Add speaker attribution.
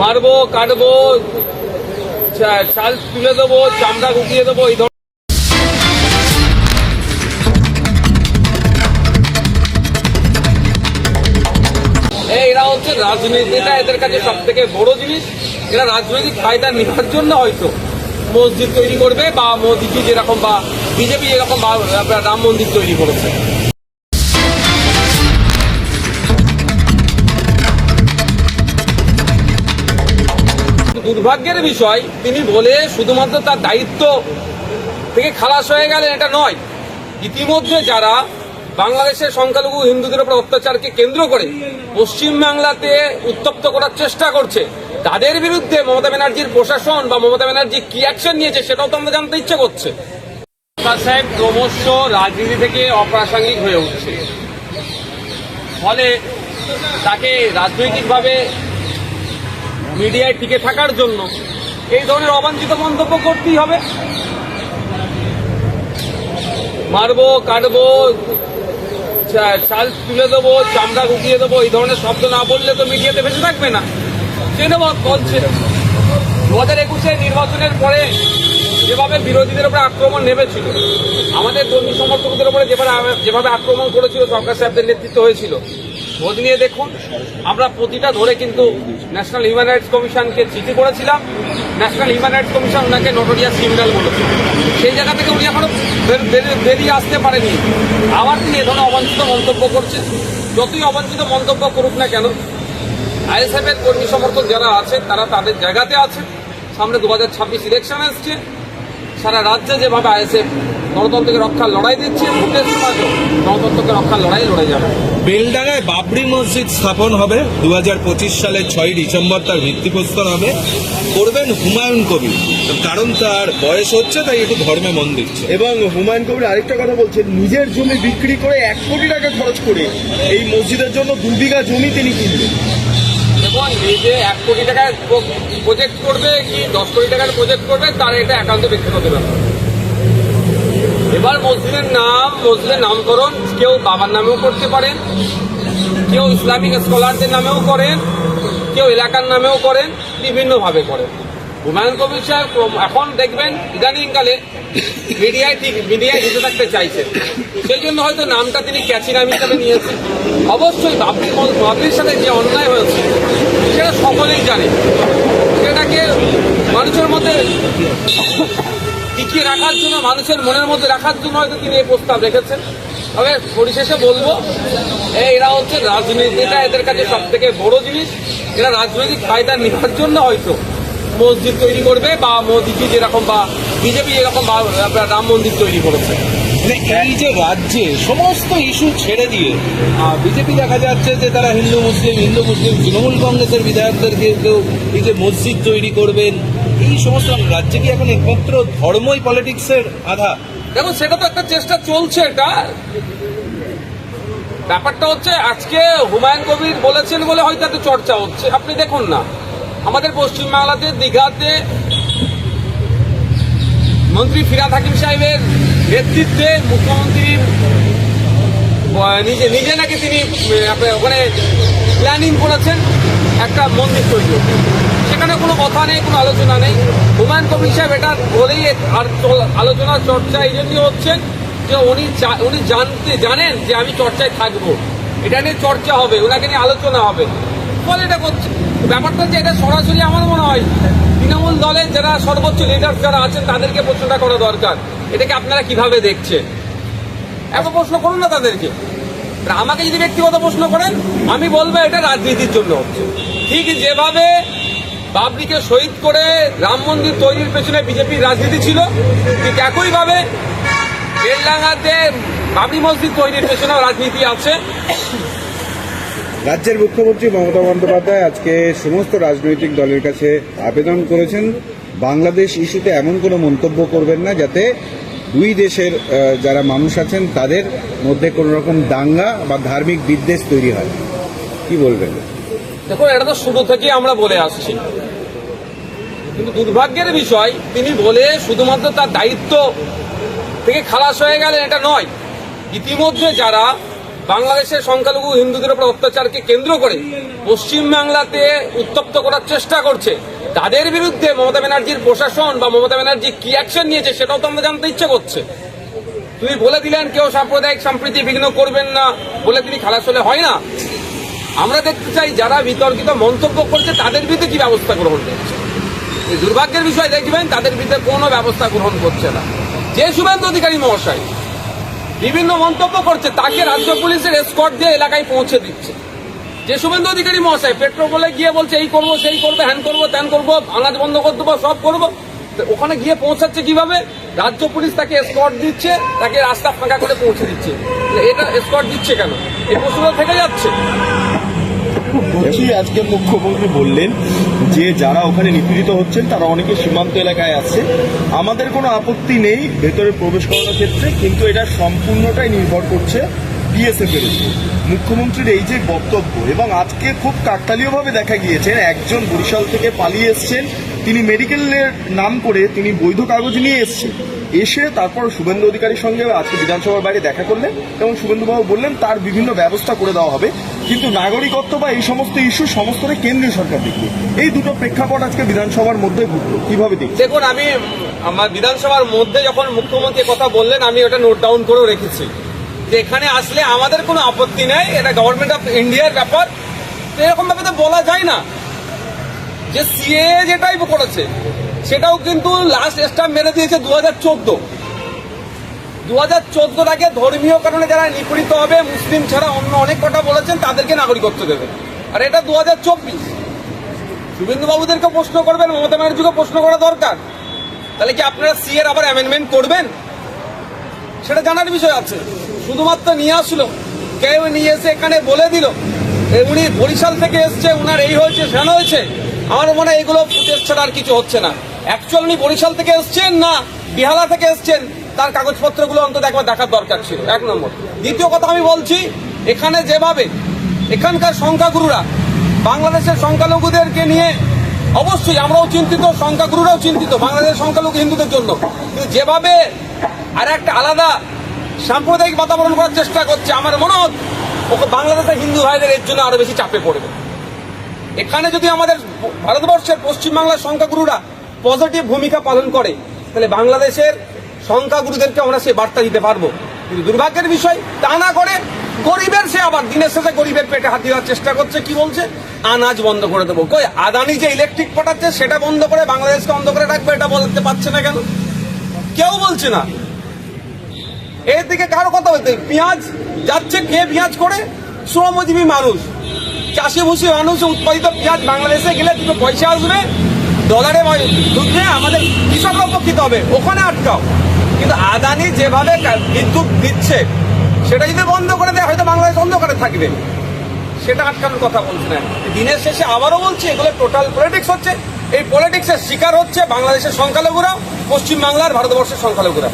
Speaker 1: মারবো, কাটবো চাল তুলে দেবো, চামড়া গুটিয়ে দেবো, এই এরা হচ্ছে রাজনীতিটা এদের কাছে সব থেকে বড় জিনিস। এরা রাজনৈতিক ফায়দা নেওয়ার জন্য হয়তো মসজিদ তৈরি করবে বা মোদিজি যেরকম বা বিজেপি যেরকম রাম মন্দির তৈরি করেছে। দুর্ভাগ্যের বিষয়, তিনি বলে শুধুমাত্র তার দায়িত্ব থেকে খালাস হয়ে গেলেন, এটা নয়। ইতিমধ্যে যারা বাংলাদেশের সংখ্যালঘু হিন্দুদের উপর অত্যাচারকে কেন্দ্র করে পশ্চিমবাংলাতে উত্তপ্ত করার চেষ্টা করছে, তাদের বিরুদ্ধে মমতা ব্যানার্জির প্রশাসন বা মমতা ব্যানার্জি কি অ্যাকশন নিয়েছে সেটাও তো আমরা জানতে ইচ্ছে করছে। সাহেব ক্রমশ রাজনীতি থেকে অপ্রাসঙ্গিক হয়ে উঠছে। ফলে তাকে রাজনৈতিকভাবে মিডিয়ায় টিকে থাকার জন্য এই ধরনের অবাঞ্ছিত মন্তব্য করতেই হবে। মারবো, কাটবো চাল তুলে দেবো, চামড়া গুটিয়ে দেবো, এই ধরনের শব্দ না বললে তো মিডিয়াতে বেঁচে থাকবে না। সেটা বলছে দু হাজার একুশে নির্বাচনের পরে যেভাবে বিরোধীদের উপরে আক্রমণ নেমেছিল, আমাদের কর্মী সমর্থকদের উপরে যেভাবে যেভাবে আক্রমণ করেছিল সরকার সাহেবদের নেতৃত্ব হয়েছিল খোঁজ নিয়ে দেখুন। আমরা প্রতিটা ধরে কিন্তু ন্যাশনাল হিউম্যান রাইটস কমিশনকে চিঠি করেছিলাম। ন্যাশনাল হিউম্যান রাইটস কমিশন ওনাকে নটোরিয়াস ক্রিমিনাল বলেছে। সেই জায়গা থেকে উনি এখনও বের- বের- বেরিয়ে আসতে পারেনি। আবার তিনি এ ধরনের অবাঞ্ছিত মন্তব্য করছেন। যতই অবাঞ্ছিত মন্তব্য করুক না কেন আইএসএফ এর কর্মী সমর্থক যারা আছেন, তারা তাদের জায়গাতে আছেন। সামনে দু হাজার ছাব্বিশ ইলেকশন আসছে সারা রাজ্যে যেভাবে আইএসএফ গণতন্ত্রকে রক্ষার লড়াই দিচ্ছে ভোটের সময়ও গণতন্ত্রকে রক্ষার লড়াই লড়ে যাবে।
Speaker 2: বেলডাঙ্গায় বাবরি মসজিদ স্থাপন হবে দু সালের ছয় ডিসেম্বর তার ভিত্তিপ্রস্তর হবে। করবেন হুমায়ুন কবির। কারণ তার বয়স হচ্ছে তাই একটু ধর্মে মন দিচ্ছে।
Speaker 3: এবং হুমায়ুন কবির আরেকটা কথা বলছেন নিজের জমি বিক্রি করে এক কোটি টাকা খরচ করে এই মসজিদের জন্য দু বিঘা জমি তিনি কিনবেন।
Speaker 1: এই যে এক কোটি টাকার প্রজেক্ট করবে কি দশ কোটি টাকার প্রজেক্ট করবে, তার এটা একান্ত ব্যক্তিগত ব্যাপার। এবার মসজিদের নাম, মসজিদের নামকরণ, কেউ বাবার নামেও করতে পারেন কেউ ইসলামিক স্কলারদের নামেও করেন কেউ এলাকার নামেও করেন বিভিন্নভাবে করেন হুমায়ুন কবির সাহেব এখন দেখবেন ইদানিংকালে মিডিয়ায় ঠিক মিডিয়ায় ঘুষে থাকতে চাইছেন সেই জন্য হয়তো নামটা তিনি ক্যাচি নাম হিসাবে নিয়েছেন। অবশ্যই মল- সাথে যে অন্যায় হয়েছে সেটা সকলেই জানে। সেটাকে মানুষের মধ্যে টিকিয়ে রাখার জন্য, মানুষের মনের মধ্যে রাখার জন্য হয়তো তিনি এই প্রস্তাব রেখেছেন। তবে পরিশেষে বলব এরা হচ্ছে রাজনীতিটা এদের কাছে সব থেকে বড় জিনিস। এরা রাজনৈতিক ফায়দা নেওয়ার জন্য হয়তো মসজিদ তৈরি করবে বা মোদিজি যেরকম বা বিজেপি যেরকম বা রাম মন্দির তৈরি করেছে।
Speaker 2: মানে এই যে রাজ্যে সমস্ত ইস্যু ছেড়ে দিয়ে বিজেপি দেখা যাচ্ছে যে তারা হিন্দু মুসলিম হিন্দু মুসলিম, তৃণমূল কংগ্রেসের বিধায়কদেরকে কেউ এই যে মসজিদ তৈরি করবেন, এই সমস্ত রাজ্যে কি এখন একমাত্র ধর্মই পলিটিক্সের আধা?
Speaker 1: দেখুন, সেটা তো একটা চেষ্টা চলছে, এটা। ব্যাপারটা হচ্ছে, আজকে হুমায়ুন কবির বলেছেন বলে হয়তো এত চর্চা হচ্ছে। আপনি দেখুন না। আমাদের পশ্চিমবাংলাতে দীঘাতে মন্ত্রী ফিরাদ হাকিম সাহেবের নেতৃত্বে মুখ্যমন্ত্রীর আহ, নিজে নিজে নাকি তিনি ওখানে প্ল্যানিং করেছেন একটা মন্দির তৈরি সেখানে কোনো কথা নেই কোনো আলোচনা নেই। হুমায়ুন কবির সাহেব এটা বলেই আর আলোচনা চর্চা এই জন্যই হচ্ছেন যে উনি উনি জানতে জানেন যে আমি চর্চায় থাকব। এটা নিয়ে চর্চা হবে ওনাকে নিয়ে আলোচনা হবে। ফলে এটা করছে। ব্যাপারটা হচ্ছে এটা সরাসরি আমার মনে হয় তৃণমূল দলের যারা সর্বোচ্চ লিডার যারা আছেন তাদেরকে প্রশ্নটা করা দরকার। এটাকে আপনারা কীভাবে দেখছেন? এত প্রশ্ন করুন না তাদেরকে। আমাকে যদি ব্যক্তিগত প্রশ্ন করেন, আমি বলব এটা রাজনীতির জন্য হচ্ছে। ঠিক যেভাবে বাবরিকে শহীদ করে রাম মন্দির তৈরির পেছনে বিজেপির রাজনীতি ছিল, ঠিক একইভাবে বেলডাঙ্গাতে বাবরি মসজিদ তৈরির পেছনেও রাজনীতি আছে।
Speaker 4: রাজ্যের মুখ্যমন্ত্রী মমতা বন্দ্যোপাধ্যায় আজকে সমস্ত রাজনৈতিক দলের কাছে আবেদন করেছেন। বাংলাদেশ ইস্যুতে এমন কোনো মন্তব্য করবেন না যাতে দুই দেশের যারা মানুষ আছেন, তাদের মধ্যে কোনো রকম দাঙ্গা বা ধার্মিক বিদ্বেষ তৈরি হয়। কি বলবেন?
Speaker 1: দেখুন, এটা তো শুরু থেকেই আমরা বলে আসছি। কিন্তু দুর্ভাগ্যের বিষয়, তিনি বলে শুধুমাত্র তার দায়িত্ব থেকে খালাস হয়ে গেলেন, এটা নয়। ইতিমধ্যে যারা বাংলাদেশের সংখ্যালঘু হিন্দুদের উপর অত্যাচারকে কেন্দ্র করে পশ্চিমবাংলাতে উত্তপ্ত করার চেষ্টা করছে। তাদের বিরুদ্ধে মমতা ব্যানার্জির প্রশাসন বা মমতা ব্যানার্জি কি অ্যাকশন নিয়েছে সেটাও তো আমরা জানতে ইচ্ছে করছে। তুমি বলে দিলেন কেউ সাম্প্রদায়িক সম্প্রীতি বিঘ্ন করবেন না বলে তিনি খালাস হলে হয় না। আমরা দেখতে চাই যারা বিতর্কিত মন্তব্য করছে তাদের বিরুদ্ধে কি ব্যবস্থা গ্রহণ করছে। দুর্ভাগ্যের বিষয় দেখবেন, তাদের বিরুদ্ধে কোনো ব্যবস্থা গ্রহণ করছে না। যে শুভেন্দু অধিকারী মহাশয় বিভিন্ন মন্তব্য করছে, তাকে রাজ্য পুলিশের স্কট দিয়ে এলাকায় পৌঁছে দিচ্ছে। যে শুভেন্দু অধিকারী মহাশয়, পেট্রোপোলে গিয়ে বলছে, এই করব, সেই করব, হ্যান করব, ত্যান করব আনাজ বন্ধ করে দেবো, সব করব। ওখানে গিয়ে পৌঁছাচ্ছে কীভাবে? রাজ্য পুলিশ তাকে স্কট দিচ্ছে, তাকে রাস্তা ফাঁকা করে পৌঁছে দিচ্ছে। এটা স্কট দিচ্ছে কেন? এই প্রশ্ন থেকে যাচ্ছে?
Speaker 3: বলছি, আজকে মুখ্যমন্ত্রী বললেন যে যারা ওখানে নিপীড়িত হচ্ছেন, তারা অনেকে সীমান্ত এলাকায় আছে। আমাদের কোনো আপত্তি নেই ভেতরে প্রবেশ করানোর ক্ষেত্রে, কিন্তু এটা সম্পূর্ণটাই নির্ভর করছে বিএসএফ এর উপর। মুখ্যমন্ত্রীর এই যে বক্তব্য, এবং আজকে খুব কাকতালীয়ভাবে দেখা গিয়েছে একজন বরিশাল থেকে পালিয়ে এসছেন, তিনি মেডিকেলের নাম করে তিনি বৈধ কাগজ নিয়ে এসছেন। এসে তারপর শুভেন্দু অধিকারীর সঙ্গে আজকে বিধানসভার বাইরে দেখা করলেন, এবং শুভেন্দুবাবু বললেন, তার বিভিন্ন ব্যবস্থা করে দেওয়া হবে। কিন্তু নাগরিকত্ব বা এই সমস্ত ইস্যু সমস্তটাই কেন্দ্রীয় সরকার দেখবে। এই দুটো প্রেক্ষাপট আজকে বিধানসভার মধ্যে ঘটলো কীভাবে দেখছে
Speaker 1: দেখুন, আমি, আমার বিধানসভার মধ্যে যখন মুখ্যমন্ত্রী কথা বললেন, আমি ওটা নোট ডাউন করেও রেখেছি। যে এখানে আসলে আমাদের কোনো আপত্তি নেই, এটা গভর্নমেন্ট অফ ইন্ডিয়ার ব্যাপার। এরকম ভাবে তো বলা যায় না। যে সিএ যেটাই করেছে, সেটাও কিন্তু লাস্ট স্টাম্প মেরে দিয়েছে দু হাজার চোদ্দ। দু হাজার চোদ্দোর আগে ধর্মীয় কারণে যারা নিপীড়িত হবে, মুসলিম ছাড়া অন্য অনেক কথা বলেছেন, তাদেরকে নাগরিকত্ব দেবে আর এটা দু হাজার চব্বিশ। শুভেন্দু বাবুদেরকে প্রশ্ন করবেন, মমতা ব্যানার্জিকে প্রশ্ন করা দরকার। তাহলে কি আপনারা সি এর আবার অ্যামেন্ডমেন্ট করবেন? সেটা জানার বিষয় আছে। শুধুমাত্র নিয়ে আসলো, কেউ নিয়ে এসে এখানে বলে দিল উনি বরিশাল থেকে এসছে, উনার এই হয়েছে সেন হয়েছে। আমার মনে হয় এগুলো ফুটেজ ছাড়া আর কিছু হচ্ছে না। অ্যাকচুয়াল উনি বরিশাল থেকে এসছেন না বিহালা থেকে এসছেন? তার কাগজপত্রগুলো অন্তত একবার দেখার দরকার ছিল। এক নম্বর। দ্বিতীয় কথা আমি বলছি, এখানে যেভাবে এখানকার সংখ্যাগুরুরা, বাংলাদেশের সংখ্যালঘুদেরকে নিয়ে অবশ্যই আমরাও চিন্তিত, সংখ্যাগুরুরাও চিন্তিত, বাংলাদেশের সংখ্যালঘু হিন্দুদের জন্য। কিন্তু যেভাবে আর একটা আলাদা সাম্প্রদায়িক বাতাবরণ করার চেষ্টা করছে, আমার মনে হচ্ছে ওকে বাংলাদেশের হিন্দু ভাইদের এর জন্য আরও বেশি চাপে পড়বে। এখানে যদি আমাদের ভারতবর্ষের পশ্চিমবাংলার সংখ্যাগুরুরা পজিটিভ ভূমিকা পালন করে, তাহলে বাংলাদেশের সংখ্যাগুরুদেরকে আমরা সে বার্তা দিতে পারব। কিন্তু দুর্ভাগ্যের বিষয় তা না করে গরিবের সে আবার দিনের শেষে গরিবের পেটে হাত দেওয়ার চেষ্টা করছে, কি বলছে? আনাজ বন্ধ করে দেবো। কই, আদানি যে ইলেকট্রিক পাঠাচ্ছে সেটা বন্ধ করে বাংলাদেশকে বন্ধ করে রাখবে, এটা বলতে পারছে না কেন? কেউ বলছে না। এর কারও কথা বলতে পেঁয়াজ যাচ্ছে, কে পেঁয়াজ করে? শ্রমজীবী মানুষ। চাষি ভুষি মানুষ উৎপাদিত পেঁয়াজ বাংলাদেশে গেলে দুটো পয়সা আসবে। ডলারে যুদ্ধে আমাদের কৃষকরা উপকৃত হবে। ওখানে আটকাও। কিন্তু আদানি যেভাবে বিদ্যুৎ দিচ্ছে, সেটা যদি বন্ধ করে দেয় হয়তো বাংলাদেশ অন্ধকারে থাকবে। সেটা আটকানোর কথা বলছে না। দিনের শেষে আবারও বলছি, এগুলো টোটাল পলিটিক্স হচ্ছে। এই পলিটিক্সের শিকার হচ্ছে বাংলাদেশের সংখ্যালঘুরা পশ্চিমবাংলার ভারতবর্ষের সংখ্যালঘুরা